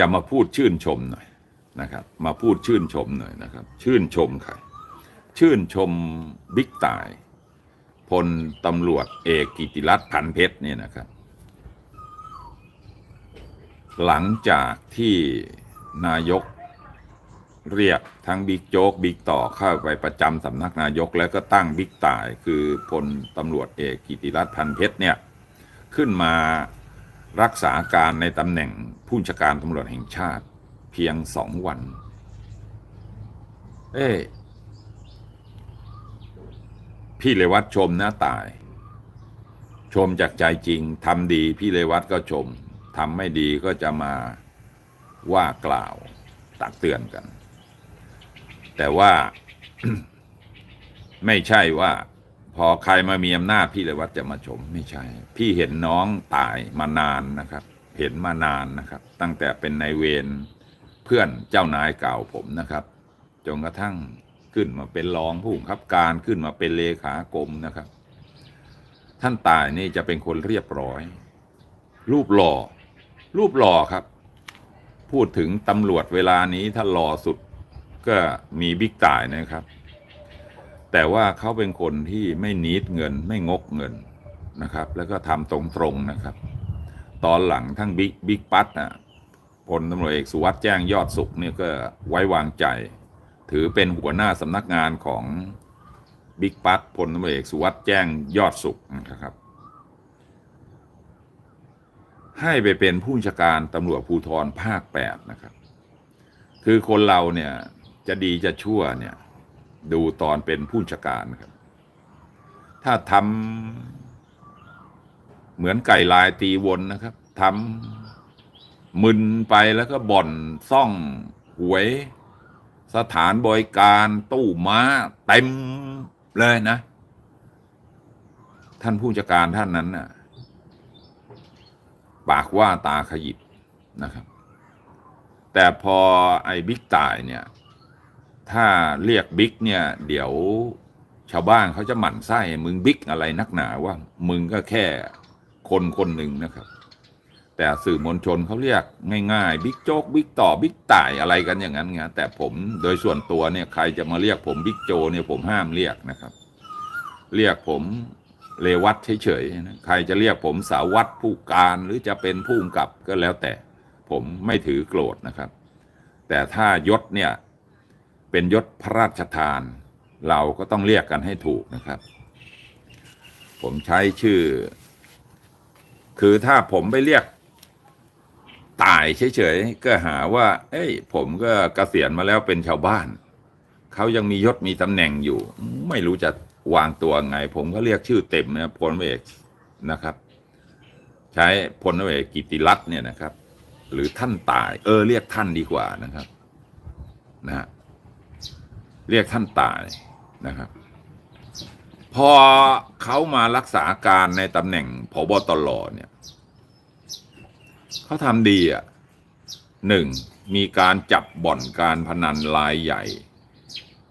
จะมาพูดชื่นชมหน่อยนะครับ มาพูดชื่นชมหน่อยนะครับ ชื่นชมใครชื่นชมบิ๊กต่ายพลตำรวจเอกกิติรัตน์พันเพชรเนี่ยนะครับ หลังจากที่นายกเรียกทั้งบิ๊กโจ๊กบิ๊กต่อเข้าไปประจำสำนักนายกแล้วก็ตั้งบิ๊กต่าย คือพลตำรวจเอกกิติรัตน์พันเพชรเนี่ย ขึ้นมา รักษาการในตำแหน่งผู้บัญชาการตำรวจแห่งชาติเพียงสองวัน เอ้พี่เลวัตชมหน้าตาย ชมจากใจจริงทำดีพี่เลวัตก็ชมทำไม่ดีก็จะมาว่ากล่าวตักเตือนกัน แต่ว่าไม่ใช่ว่า พอใครมามีอำนาจพี่เลยวัตจะมาชมไม่ใช่ พี่เห็นน้องตายมานานนะครับ เห็นมานานนะครับ ตั้งแต่เป็นนายเวรเพื่อนเจ้านายเก่าผมนะครับจนกระทั่งขึ้นมาเป็นรองผู้บังคับการขึ้นมาเป็นเลขากรมนะครับ ท่านตายนี่จะเป็นคนเรียบร้อย รูปหล่อ รูปหล่อครับ พูดถึงตำรวจเวลานี้ถ้าหล่อสุดก็มีบิ๊กต่ายนะครับ แต่ว่าเขาเป็นคนที่ไม่นิดเงินไม่งกเงินนะครับ แล้วก็ทำตรงๆนะครับ ตอนหลังทั้งบิ๊กบิ๊กปัตน่ะพลตำรวจเอกสุวัสด์แจ้งยอดสุขเนี่ยก็ไว้วางใจ ถือเป็นหัวหน้าสำนักงานของบิ๊กปัตพลตำรวจเอกสุวัสด์แจ้งยอดสุขนะครับ ให้ไปเป็นผู้บัญชาการตำรวจภูธรภาคแปดนะครับ คือคนเราเนี่ยจะดีจะชั่วเนี่ย ดูตอนเป็นผู้บัญชาการครับ ถ้าทำเหมือนไก่ลายตีวนนะครับทำมึนไปแล้วก็บ่อนซ่องหวย สถานบริการตู้ม้าเต็มเลยนะ ท่านผู้จัดการท่านนั้นน่ะปากว่าตาขยิบนะครับ แต่พอไอ้บิ๊กตายเนี่ย ถ้าเรียกบิ๊กเนี่ย เดี๋ยวชาวบ้านเขาจะหมั่นไส้มึงบิ๊กอะไรนักหนาว่า มึงก็แค่คนคนหนึ่งนะครับ แต่สื่อมวลชนเขาเรียกง่ายๆบิ๊กโจ๊กบิ๊กต่อบิ๊กต่ายอะไรกันอย่างนั้นไงแต่ผมโดยส่วนตัวเนี่ยใครจะมาเรียกผมบิ๊กโจเนี่ยผมห้ามเรียกนะครับ เรียกผมเลวัตเฉยๆนะใครจะเรียกผมสาวัตผู้การหรือจะเป็นผู้กำกับก็แล้วแต่ ผมไม่ถือโกรธนะครับ แต่ถ้ายศเนี่ย เป็นยศพระราชทาน เราก็ต้องเรียกกันให้ถูกนะครับ ผมใช้ชื่อ คือถ้าผมไปเรียกตายเฉยๆก็หาว่า เอ้ย ผมก็เกษียณมาแล้วเป็นชาวบ้าน เขายังมียศมีตำแหน่งอยู่ ไม่รู้จะวางตัวไง ผมก็เรียกชื่อเต็มนะพลเอกนะครับ ใช้พลเอกกิติรัตน์เนี่ยนะครับ หรือท่านตาย เออ เรียกท่านดีกว่านะครับ นะฮะ เรียกท่านตายนะครับ พอเขามารักษาการในตำแหน่งพบตรเนี่ยเขาทำดีอะหนึ่งมีการจับบ่อนการพนันรายใหญ่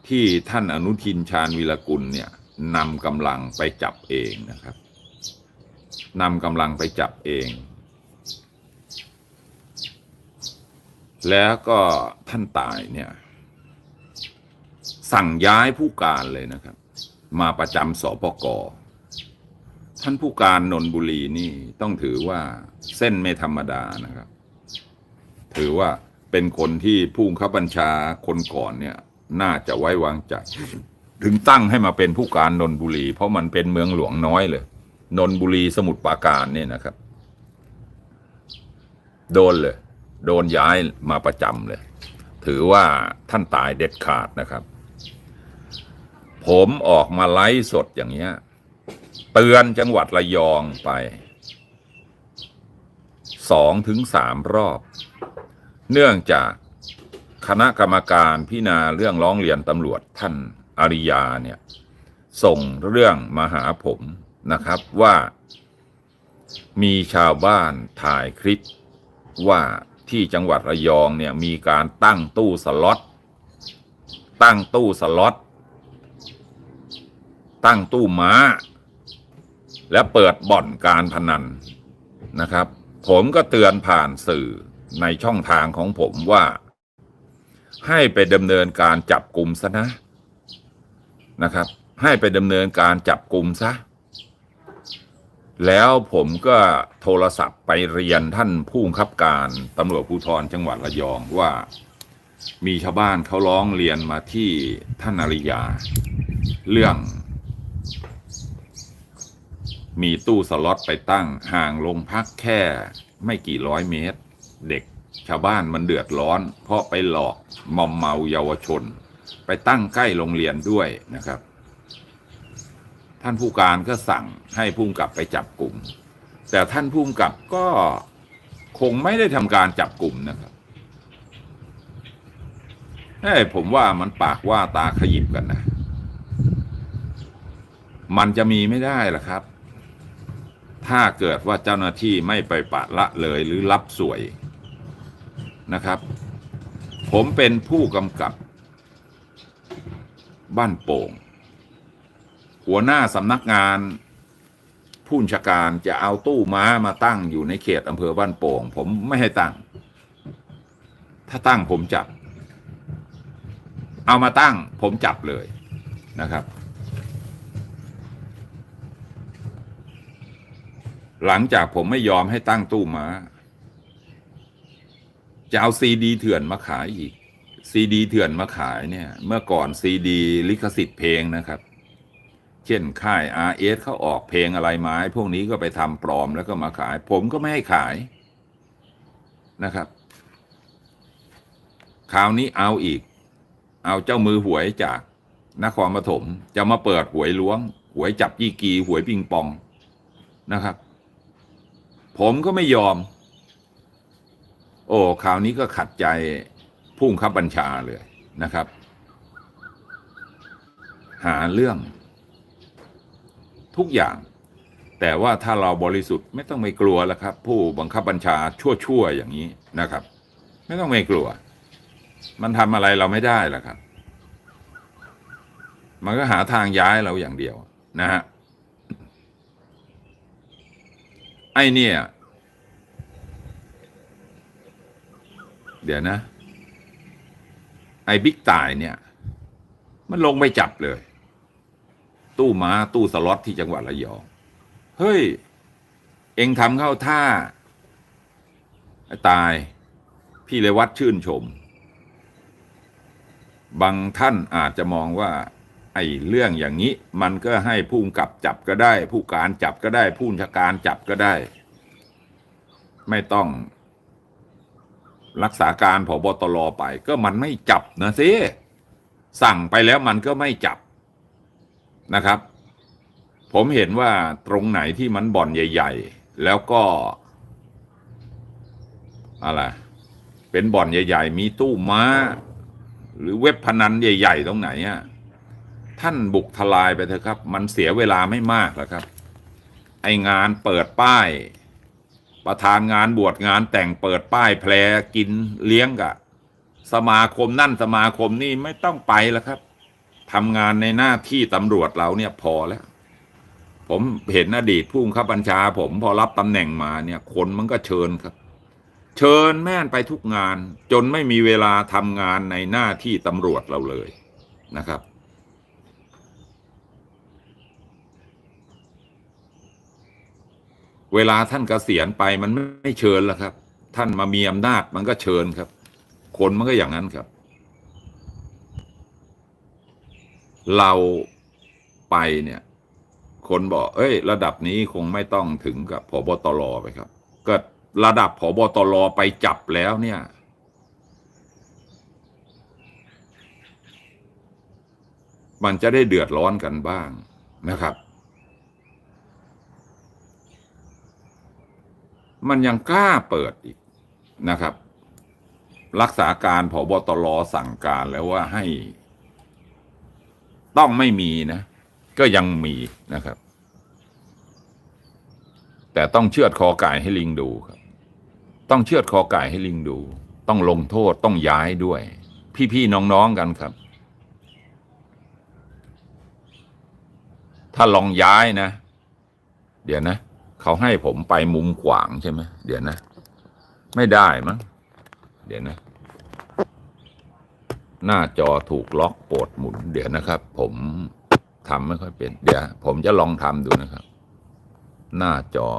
ที่ท่านอนุทินชาญวิรกุลเนี่ยนำกำลังไปจับเองนะครับนำกำลังไปจับเอง แล้วก็ท่านตายเนี่ย สั่งย้ายผู้การเลยนะครับ มาประจำสปกท่านผู้การนนบุรีนี่ต้องถือว่าเส้นไม่ธรรมดานะครับ ถือว่าเป็นคนที่ผู้บังคับบัญชาคนก่อนเนี่ย น่าจะไว้วางใจถึงตั้งให้มาเป็นผู้การนนบุรี เพราะมันเป็นเมืองหลวงน้อยเลยนนบุรีสมุทรปราการเนี่ยนะครับ โดนเลย โดนย้ายมาประจำเลย ถือว่าท่านตายเด็ดขาดนะครับ ผมออกมาไลฟ์สดอย่างเงี้ย เตือนจังหวัดระยองไปสองถึงสามรอบ เนื่องจากคณะกรรมการพิจารณาเรื่องร้องเรียนตำรวจท่านอาริยาเนี่ย ส่งเรื่องมาหาผมนะครับว่า มีชาวบ้านถ่ายคลิปว่าที่จังหวัดระยองเนี่ยมีการตั้งตู้สล็อตตั้งตู้สล็อต ตั้งตู้ม้า และเปิดบ่อนการพนันนะครับ ผมก็เตือนผ่านสื่อในช่องทางของผมว่า ให้ไปดำเนินการจับกลุ่มซะนะนะครับ ให้ไปดำเนินการจับกลุ่มซะแล้วผมก็โทรศัพท์ไปเรียนท่านผู้บังคับการตำรวจภูธรจังหวัดระยองว่า มีชาวบ้านเขาร้องเรียนมาที่ท่านอริยา เรื่อง มีตู้สล็อตไปตั้งห่างโรงพักแค่ไม่กี่ร้อยเมตร เด็กชาวบ้านมันเดือดร้อน เพราะไปหลอกมอมเมาเยาวชน ไปตั้งใกล้โรงเรียนด้วยนะครับ ท่านผู้การก็สั่งให้ผู้กำกับไปจับกลุ่ม แต่ท่านผู้กำกับก็คงไม่ได้ทำการจับกลุ่มนะครับเอ้ผมว่ามันปากว่าตาขยิบกันนะ มันจะมีไม่ได้หรอกครับ ถ้าเกิดว่าเจ้าหน้าที่ไม่ไปปะละเลยหรือรับสวยนะครับ ผมเป็นผู้กำกับ บ้านโป่ง หัวหน้าสำนักงานผู้บัญชาการจะเอาตู้ม้ามาตั้งอยู่ในเขตอำเภอบ้านโป่ง ผมไม่ให้ตั้ง ถ้าตั้งผมจับ เอามาตั้งผมจับเลยนะครับ หลังจากผมไม่ยอมให้ตั้งตู้ม้า จะเอาซีดีเถื่อนมาขายอีก ซีดีเถื่อนมาขายเนี่ย เมื่อก่อนซีดีลิขสิทธิ์เพลงนะครับ เช่นค่าย RS เขาออกเพลงอะไรมาให้พวกนี้ก็ไปทำปลอมแล้วก็มาขาย ผมก็ไม่ให้ขายนะครับ คราวนี้เอาอีก เอาเจ้ามือหวยจากนครปฐมจะมาเปิดหวยล้วง หวยจับยี่กีหวยปิงปองนะครับ ผมก็ไม่ยอม โอ้คราวนี้ก็ขัดใจพุ่งคับบัญชาเลยนะครับ หาเรื่อง ทุกอย่าง แต่ว่าถ้าเราบริสุทธิ์ไม่ต้องไม่กลัวแล้วครับ ผู้บังคับบัญชาชั่วๆอย่างนี้นะครับ ไม่ต้องไม่กลัว มันทำอะไรเราไม่ได้หรอกครับ มันก็หาทางย้ายเราอย่างเดียวนะฮะ ไอเนี่ย เดี๋ยวนะ ไอ้บิ๊กตายเนี่ย มันลงไปจับเลย ตู้ม้าตู้สล็อตที่จังหวัดระยอง เฮ้ย เองทำเข้าท่า ตาย พี่เลยวัดชื่นชม บางท่านอาจจะมองว่า ไอ้เรื่องอย่างนี้ มันก็ให้ผู้กับจับก็ได้ ผู้การจับก็ได้ ผู้ชาการจับก็ได้ ไม่ต้อง รักษาการผบตรไป ก็มันไม่จับนะสิสั่งไปแล้วมันก็ไม่จับนะครับ ผมเห็นว่าตรงไหนที่มันบ่อนใหญ่ ๆ แล้วก็อะไรเป็นบ่อนใหญ่ ๆ มีตู้ม้า หรือเว็บพนันใหญ่ ๆ ตรงไหนอะ ท่านบุกทลายไปเถอะครับ มันเสียเวลาไม่มากแล้วครับ ไองานเปิดป้าย ประธานงานบวชงานแต่งเปิดป้ายแพรกินเลี้ยงกะ สมาคมนั่นสมาคมนี่ไม่ต้องไปแล้วครับทำงานในหน้าที่ตำรวจเราเนี่ยพอแล้ว ผมเห็นอดีตผู้บังคับบัญชา ผมพอรับตำแหน่งมาเนี่ยคนมันก็เชิญครับ เชิญแม่นไปทุกงาน จนไม่มีเวลาทำงานในหน้าที่ตำรวจเราเลยนะครับ เวลาท่านเกษียณไปมันไม่เชิญแล้วครับ ท่านมามีอำนาจมันก็เชิญครับ คนมันก็อย่างนั้นครับ เราไปเนี่ย คนบอก เอ้ย ระดับนี้คงไม่ต้องถึงกับผบตรไปครับ ก็ระดับผบตรไปจับแล้วเนี่ยมันจะได้เดือดร้อนกันบ้างนะครับ มันยังกล้าเปิดอีกนะครับ รักษาการผบตรสั่งการแล้วว่าให้ ต้องไม่มีนะ ก็ยังมีนะครับ แต่ต้องเชือดคอไก่ให้ลิงดูครับ ต้องเชือดคอไก่ให้ลิงดู ต้องลงโทษต้องย้ายด้วย พี่ๆน้องๆกันครับ ถ้าลองย้ายนะ เดี๋ยวนะ เขาให้ผมไปมุมขวางใช่ไหมเดี๋ยวนะ ไม่ได้มั้งเดี๋ยวนะ หน้าจอถูกล็อกโปรดหมุน เดี๋ยวนะครับ ผมทำไม่ค่อยเป็น เดี๋ยว ผมจะลองทำดูนะครับ หน้าจอ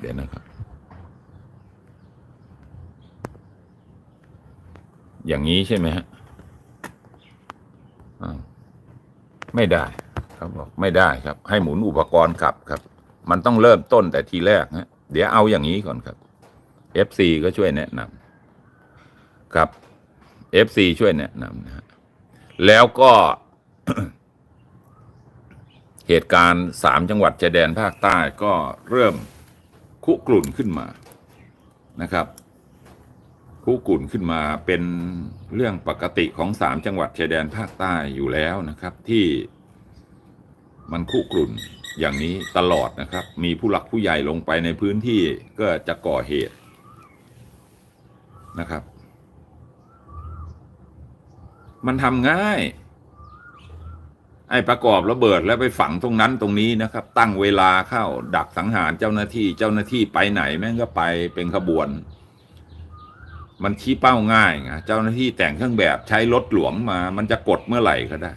เดี๋ยวนะครับ อย่างนี้ใช่ไหมฮะไม่ได้ เขาบอกไม่ได้ครับ ให้หมุนอุปกรณ์ขับครับ มันต้องเริ่มต้นแต่ทีแรกฮะเดี๋ยวเอาอย่างนี้ก่อนครับ FC ก็ช่วยแนะนำครับ FC ช่วยแนะนำนะฮะแล้วก็เหตุการณ์สามจังหวัดชายแดนภาคใต้ก็เริ่มคุกรุ่นขึ้นมานะครับ คุกรุ่นขึ้นมาเป็นเรื่องปกติของสามจังหวัดชายแดนภาคใต้อยู่แล้วนะครับ ที่ มันคุกรุ่นอย่างนี้ตลอดนะครับ มีผู้หลักผู้ใหญ่ลงไปในพื้นที่ก็จะก่อเหตุนะครับ มันทำง่าย ไอ้ประกอบระเบิดแล้วไปฝังตรงนั้นตรงนี้นะครับ ตั้งเวลาเข้าดักสังหารเจ้าหน้าที่เจ้าหน้าที่ไปไหนแม่งก็ไปเป็นขบวน มันชี้เป้าง่ายไงเจ้าหน้าที่แต่งเครื่องแบบใช้รถหลวงมา มันจะกดเมื่อไหร่ก็ได้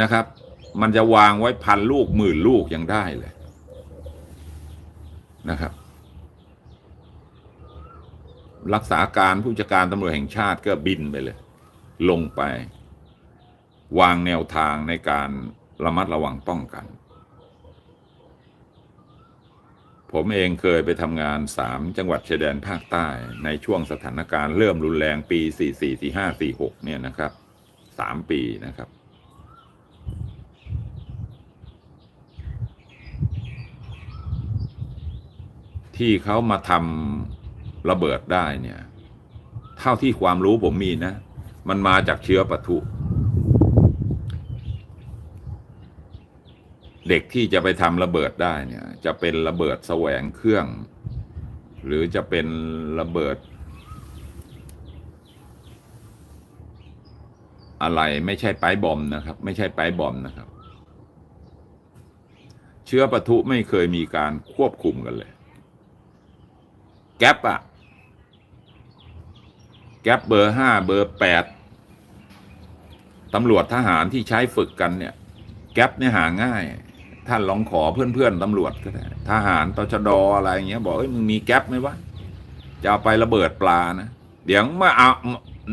นะครับ มันจะวางไว้พันลูกหมื่นลูกยังได้เลยนะครับ รักษาการผู้จัดการตำรวจแห่งชาติก็บินไปเลย ลงไป วางแนวทางในการระมัดระวังป้องกัน ผมเองเคยไปทำงานสามจังหวัดชายแดนภาคใต้ ในช่วงสถานการณ์เริ่มรุนแรงปี 44 45 46 เนี่ยนะครับสามปีนะครับ ที่เขามาทำระเบิดได้เนี่ย เท่าที่ความรู้ผมมีนะ มันมาจากเชื้อปะทุ เด็กที่จะไปทำระเบิดได้เนี่ย จะเป็นระเบิดแสวงเครื่อง หรือจะเป็นระเบิด อะไรไม่ใช่ไปบอมนะครับ ไม่ใช่ไปบอมนะครับ เชื้อปะทุไม่เคยมีการควบคุมกันเลย ก๊ปอะแก๊ปเบอร์ห้าเบอร์แปดตำรวจทหารที่ใช้ฝึกกันเนี่ย แก๊ปเนี่ยหาง่าย ท่านลองขอเพื่อนๆตำรวจก็ได้ทหารตชดอะไรอย่างเงี้ย บอกเอ้ยมึงมีแก๊ปไหมวะจะเอาไประเบิดปลานะเดี๋ยวเมื่อเอา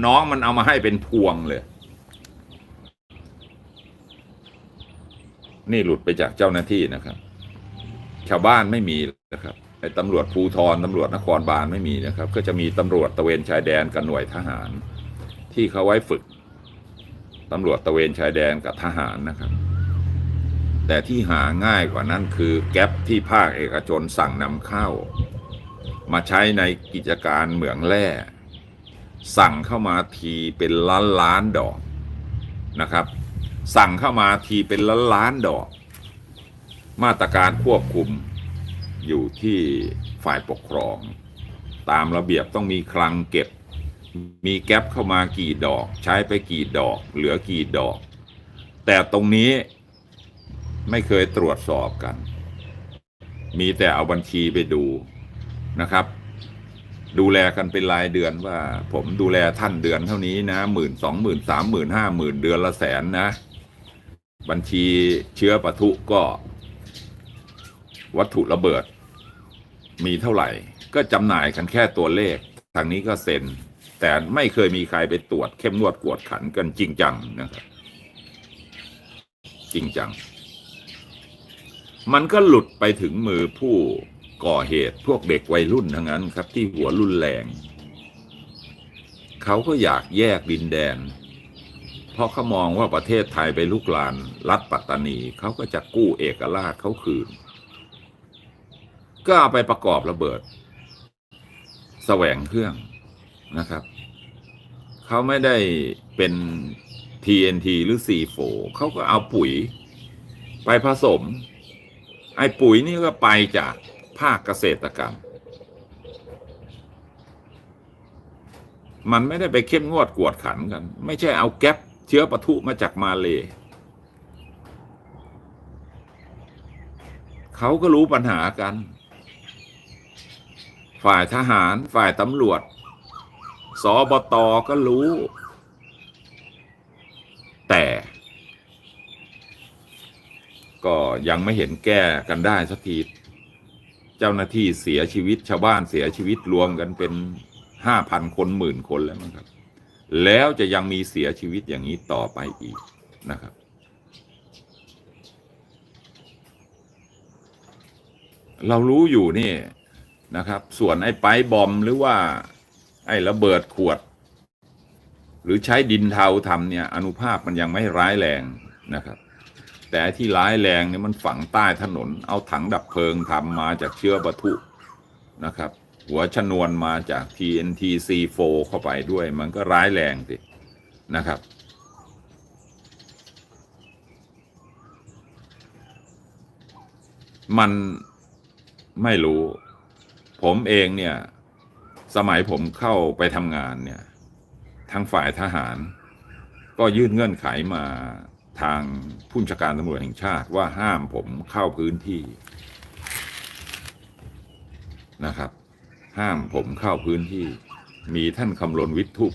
น้องมันเอามาให้เป็นพวงเลย นี่หลุดไปจากเจ้าหน้าที่นะครับ ชาวบ้านไม่มีนะครับ ตำรวจภูทรตำรวจนครบาลไม่มีนะครับ ก็จะมีตำรวจตะเวนชายแดนกับหน่วยทหาร ที่เขาไว้ฝึกตำรวจตะเวนชายแดนกับทหารนะครับ แต่ที่หาง่ายกว่านั้นคือแก๊ปที่ภาคเอกชนสั่งนำเข้า มาใช้ในกิจการเหมืองแร่ สั่งเข้ามาทีเป็นล้านล้านดอกนะครับ สั่งเข้ามาทีเป็นล้านล้านดอก มาตรการควบคุม อยู่ที่ฝ่ายปกครอง ตามระเบียบต้องมีคลังเก็บ มีแก๊ปเข้ามากี่ดอก ใช้ไปกี่ดอก เหลือกี่ดอก แต่ตรงนี้ไม่เคยตรวจสอบกัน มีแต่เอาบัญชีไปดูนะครับ ดูแลกันเป็นรายเดือนว่า ผมดูแลท่านเดือนเท่านี้นะหมื่นสองหมื่นสามหมื่นห้าหมื่นเดือนละแสนนะ บัญชีเชื้อปะทุก็วัตถุระเบิด มีเท่าไหร่ ก็จำหน่ายกันแค่ตัวเลข ทางนี้ก็เซ็น แต่ไม่เคยมีใครไปตรวจเข้มงวดกวดขันกันจริงจังนะครับ จริงจัง มันก็หลุดไปถึงมือผู้ก่อเหตุพวกเด็กวัยรุ่นทั้งนั้นครับ ที่หัวรุนแรง เขาก็อยากแยกดินแดน เพราะเขามองว่าประเทศไทยไปลุกลานรัฐปัตตานี เขาก็จะกู้เอกราชเขาคืน ก็เอาไปประกอบระเบิด แสวงเครื่องนะครับ เขาไม่ได้เป็น TNT หรือ C4 เขาก็เอาปุ๋ย ไปผสม ไอ้ปุ๋ยนี่ก็ไปจากภาคเกษตรกรรม มันไม่ได้ไปเข้มงวดกวดขันกัน ไม่ใช่เอาแก๊ปเชื้อปะทุมาจากมาเลเขาก็รู้ปัญหากัน ฝ่ายทหาร ฝ่ายตำรวจ สบตก็รู้ แต่ก็ยังไม่เห็นแก้กันได้สักที เจ้าหน้าที่เสียชีวิตชาวบ้านเสียชีวิตรวมกันเป็นห้าพันคนหมื่นคนแล้วมั้งครับ แล้วจะยังมีเสียชีวิตอย่างนี้ต่อไปอีกนะครับ เรารู้อยู่นี่ นะครับ ส่วนไอ้ไปบอมหรือว่า ไอ้ระเบิดขวด หรือใช้ดินเทาทำเนี่ย อนุภาพมันยังไม่ร้ายแรงนะครับ แต่ที่ร้ายแรงเนี่ยมันฝังใต้ถนน เอาถังดับเพลิงทำมาจากเชื้อปะทุนะครับ หัวชนวนมาจาก TNT C4 เข้าไปด้วย มันก็ร้ายแรงสินะครับมันไม่รู้ ผมเองเนี่ย สมัยผมเข้าไปทำงานเนี่ย ทางฝ่ายทหาร ก็ยื่นเงื่อนไขมาทางผู้บัญชาการตำรวจแห่งชาติว่าห้ามผมเข้าพื้นที่นะครับ ห้ามผมเข้าพื้นที่ มีท่านคำลนวิทย์ทูป